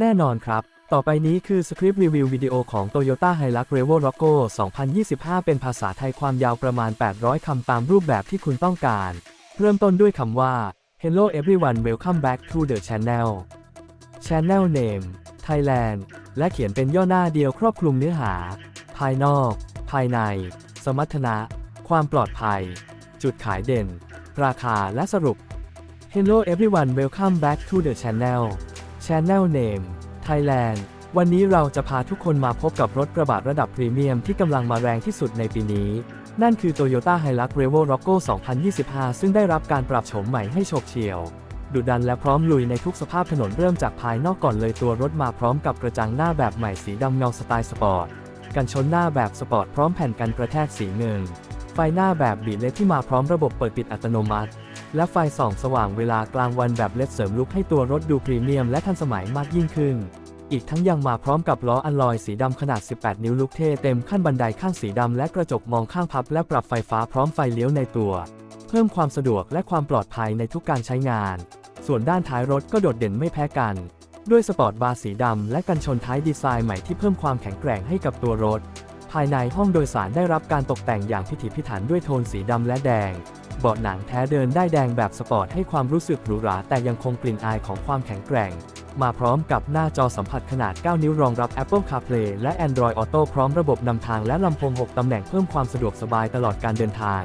แน่นอนครับ ต่อไปนี้คือสคริปต์รีวิววิดีโอของ Toyota Hilux Revo Rocco 2025 เป็นภาษาไทยความยาวประมาณ 800 คำตามรูปแบบที่คุณต้องการ เริ่มต้นด้วยคำว่า Hello everyone welcome back to the channel Channel name Thailand และเขียนเป็นย่อหน้าเดียวครอบคลุมเนื้อหา ภายนอก ภายใน สมรรถนะ ความปลอดภัย จุดขายเด่น ราคาและสรุป Hello everyone welcome back to the channel Channel name Thailand วันนี้เราจะพาทุกคนมาพบกับรถกระบะระดับพรีเมียมที่กำลังมาแรงที่สุดในปีนี้ นั่นคือ Toyota Hilux Revo Rocco 2025 ซึ่งได้รับการปรับโฉมใหม่ให้โฉบเฉี่ยว ดุดันและพร้อมลุยในทุกสภาพถนนเริ่มจากภายนอกก่อนเลยตัวรถมาพร้อมกับกระจังหน้าแบบใหม่สีดำเงาสไตล์สปอร์ต กันชนหน้าแบบสปอร์ตพร้อมแผ่นกันกระแทกสีเงิน ฟหน้าแบบบีเลที่มาพร้อมระบบเปิดปิดอัตโนมัติ และไฟส่องสว่างเวลากลางวันแบบเลดเสริมลุกให้ตัวรถดูพรีเมียมและทันสมัยมากยิ่งขึ้น อีกทั้งยังมาพร้อมกับล้ออัลลอยสีดำขนาด 18 นิ้วลุกเท่เต็มขั้นบันไดข้างสีดำและกระจกมองข้างพับและปรับไฟฟ้าพร้อมไฟเลี้ยวในตัว เพิ่มความสะดวกและความปลอดภัยในทุกการใช้งาน ส่วนด้านท้ายรถก็โดดเด่นไม่แพ้กัน ด้วยสปอร์ตบาร์สีดำและกันชนท้ายดีไซน์ใหม่ที่เพิ่มความแข็งแกร่งให้กับตัวรถ ภายในห้องโดยสารได้รับการตกแต่งอย่างพิถีพิถันด้วยโทนสีดำและแดง เบาะหนังแท้เดินได้แดงแบบสปอร์ตให้ความรู้สึกหรูหราแต่ยังคงกลิ่นอายของความแข็งแกร่ง มาพร้อมกับหน้าจอสัมผัสขนาด 9 นิ้วรองรับ Apple CarPlay และ Android Auto พร้อมระบบนำทางและลำโพง 6 ตำแหน่งเพิ่มความสะดวกสบายตลอดการเดินทาง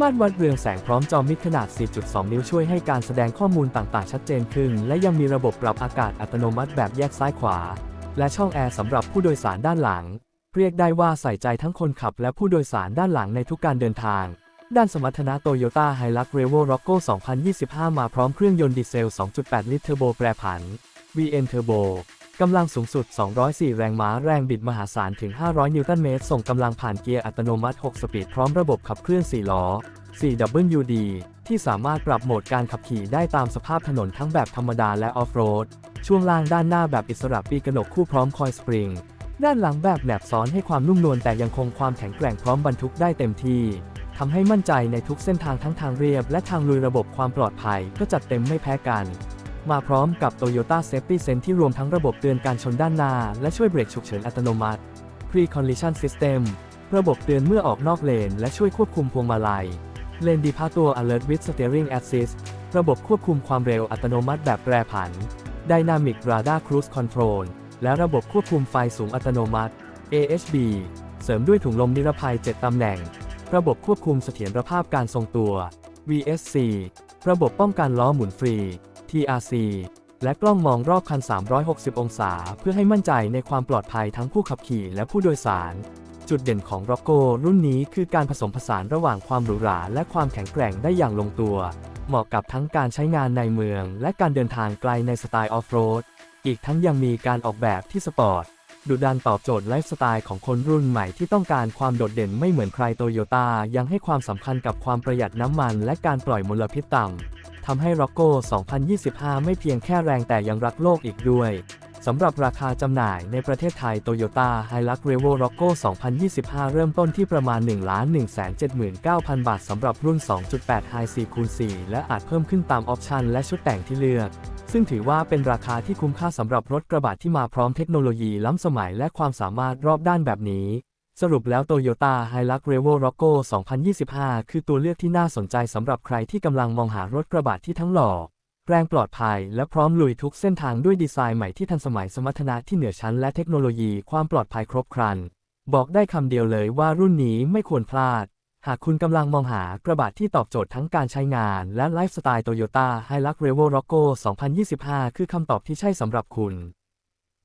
ม่านวัดเรืองแสงพร้อมจอมิดขนาด 4.2 นิ้วช่วยให้การแสดงข้อมูลต่างๆ ชัดเจนขึ้น และยังมีระบบปรับอากาศอัตโนมัติแบบแยกซ้ายขวา และช่องแอร์สำหรับผู้โดยสารด้านหลัง เรียกได้ว่าใส่ใจทั้งคนขับและผู้โดยสารด้านหลังในทุกการเดินทาง ด้านสมรรถนะ Toyota Hilux Revo Rocco 2025 มาพร้อมเครื่องยนต์ดีเซล 2.8 ลิตรเทอร์โบแปรผัน VN Turbo กำลังสูงสุด 204 แรงม้า แรงบิดมหาศาลถึง 500 นิวตันเมตร ส่งกำลังผ่านเกียร์อัตโนมัติ 6 สปีด พร้อมระบบขับเคลื่อน 4 ล้อ 4WD ที่สามารถปรับโหมดการขับขี่ได้ตามสภาพถนนทั้งแบบธรรมดาและออฟโรด ช่วงล่างด้านหน้าแบบอิสระปีกกระหนกคู่พร้อมคอยสปริง ด้านหลังแบบแหนบซ้อนให้ความนุ่มนวลแต่ยังคงความแข็งแกร่งพร้อมบรรทุกได้เต็มที่ทำให้มั่นใจในทุกเส้นทางทั้งทางเรียบและทางลุยระบบความปลอดภัยก็จัดเต็มไม่แพ้กัน มาพร้อมกับ Toyota Safety Sense ที่รวมทั้งระบบเตือนการชนด้านหน้า และช่วยเบรกฉุกเฉินอัตโนมัติ Pre-Collision System ระบบเตือนเมื่อออกนอกเลน และช่วยควบคุมพวงมาลัยเลนดีพาตัว Alert with Steering Assist ระบบควบคุมความเร็วอัตโนมัติแบบแปรผัน Dynamic Radar Cruise Control และระบบควบคุมไฟสูงอัตโนมัติ AHB เสริมด้วยถุงลมนิรภัย 7 ตำแหน่ง ระบบควบคุมเสถียรภาพการทรงตัว VSC ระบบป้องกันล้อหมุนฟรี TRC และกล้องมองรอบคัน 360 องศา เพื่อให้มั่นใจในความปลอดภัยทั้งผู้ขับขี่และผู้โดยสาร จุดเด่นของ Rocco รุ่นนี้คือการผสมผสานระหว่างความหรูหราและความแข็งแกร่งได้อย่างลงตัว เหมาะกับทั้งการใช้งานในเมือง และการเดินทางไกลในสไตล์ออฟโรด อีกทั้งยังมีการออกแบบที่สปอร์ตดุดันตอบโจทย์ไลฟ์สไตล์ของคนรุ่นใหม่ที่ต้องการความโดดเด่นไม่เหมือนใครโตโยต้ายังให้ความสำคัญกับความประหยัดน้ำมันและการปล่อยมลพิษต่ำทำให้ r o c โก2025 ไม่เพียงแค่แรงแต่ยังรักโลกอีกด้วย สำหรับราคาจำหน่ายในประเทศไทย Toyota Hilux Revo Rocco 2025 เริ่มต้นที่ประมาณ 1,179,000 บาทสำหรับรุ่น 2.8 High C คูณ4และอาจเพิ่มขึ้นตามออปชันและชุดแต่งที่เลือก ซึ่งถือว่าเป็นราคาที่คุ้มค่าสำหรับรถกระบะที่มาพร้อมเทคโนโลยีล้ำสมัยและความสามารถรอบด้านแบบนี้ สรุปแล้ว Toyota Hilux Revo Rocco 2025 คือตัวเลือกที่น่าสนใจสำหรับใครที่กำลังมองหารถกระบะที่ทั้งหล่อ แรงปลอดภัย และพร้อมลุยทุกเส้นทางด้วยดีไซน์ใหม่ที่ทันสมัยสมรรถนะที่เหนือชั้นและเทคโนโลยีความปลอดภัยครบครัน บอกได้คำเดียวเลยว่ารุ่นนี้ไม่ควรพลาด หากคุณกำลังมองหากระบะที่ตอบโจทย์ทั้งการใช้งานและไลฟ์สไตล์ Toyota Hilux Revo Rocco 2025 คือคำตอบที่ใช่สำหรับคุณ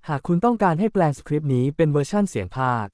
หากคุณต้องการให้แปลงสคริปต์นี้เป็นเวอร์ชั่นเสียงภาค